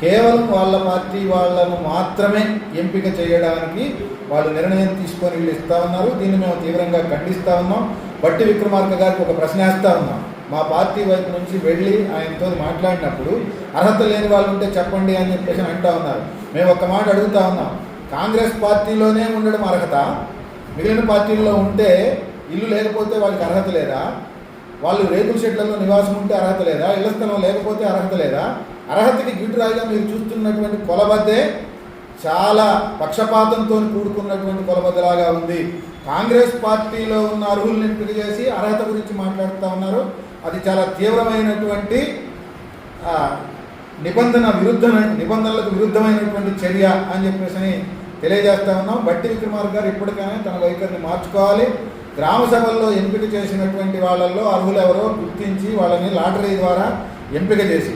కేవలం వాళ్ళ పార్టీ వాళ్ళను మాత్రమే ఎంపిక చేయడానికి వాళ్ళు నిర్ణయం తీసుకొని వీళ్ళు ఇస్తా ఉన్నారు. దీన్ని మేము తీవ్రంగా ఖండిస్తా ఉన్నాం. బట్టి విక్రమార్క గారికి ఒక ప్రశ్న వేస్తా ఉన్నాం. మా పార్టీ వైపు నుంచి వెళ్ళి ఆయనతో మాట్లాడినప్పుడు అర్హత లేని వాళ్ళు ఉంటే చెప్పండి అని చెప్పేసి అంటా ఉన్నారు. మేము ఒక మాట అడుగుతా ఉన్నాం. కాంగ్రెస్ పార్టీలోనే ఉండడం అర్హత? మిగిలిన పార్టీల్లో ఉంటే ఇల్లు లేకపోతే వాళ్ళకి అర్హత లేదా? వాళ్ళు రేకుల షెడ్లలో నివాసం ఉంటే అర్హత లేదా? ఇళ్ళ స్థలం లేకపోతే అర్హత లేదా? అర్హతకి గిట్టురాయిగా మీరు చూస్తున్నటువంటి కొలబద్దే చాలా పక్షపాతంతో కూడుకున్నటువంటి కొలబద్దలాగా ఉంది. కాంగ్రెస్ పార్టీలో ఉన్న అర్హుల్ని ఎంపిక చేసి అర్హత గురించి మాట్లాడుతూ ఉన్నారు. అది చాలా తీవ్రమైనటువంటి నిబంధన విరుద్ధ నిబంధనలకు విరుద్ధమైనటువంటి చర్య అని చెప్పేసి తెలియజేస్తా ఉన్నాం. బట్టి విక్రమార్ గారు ఇప్పటికైనా తన వైఖరిని మార్చుకోవాలి. గ్రామ సభల్లో ఎంపిక చేసినటువంటి వాళ్ళల్లో అర్హులు ఎవరో గుర్తించి వాళ్ళని లాటరీ ద్వారా ఎంపిక చేసి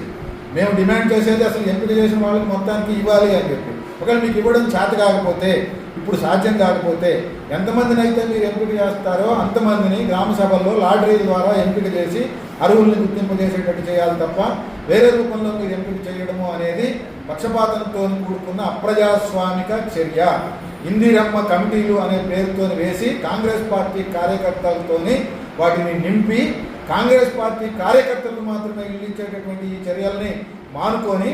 మేము డిమాండ్ చేసేది అసలు ఎంపిక చేసిన వాళ్ళకి మొత్తానికి ఇవ్వాలి అని చెప్పి. ఒకవేళ మీకు ఇవ్వడం చేత కాకపోతే ఇప్పుడు సాధ్యం కాకపోతే ఎంతమందిని అయితే మీరు ఎంపిక చేస్తారో అంతమందిని గ్రామ సభల్లో లాటరీ ద్వారా ఎంపిక చేసి అరువుల్ని గుర్తింపజేసేటట్టు చేయాలి తప్ప వేరే రూపంలో మీరు ఎంపిక చేయడము అనేది పక్షపాతంతో కూడుకున్న అప్రజాస్వామిక చర్య. ఇందిరమ్మ కమిటీలు అనే పేరుతో వేసి కాంగ్రెస్ పార్టీ కార్యకర్తలతోని వాటిని నింపి కాంగ్రెస్ పార్టీ కార్యకర్తలకు మాత్రమే ఇల్లు ఈ చర్యల్ని మానుకొని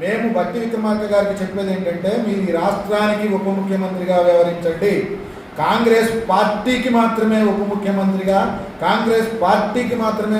మేము భక్తి విక్రమార్క గారికి చెప్పేది ఏంటంటే మీరు ఈ రాష్ట్రానికి ఉప ముఖ్యమంత్రిగా వ్యవహరించండి. కాంగ్రెస్ పార్టీకి మాత్రమే ఉప ముఖ్యమంత్రిగా కాంగ్రెస్ పార్టీకి మాత్రమే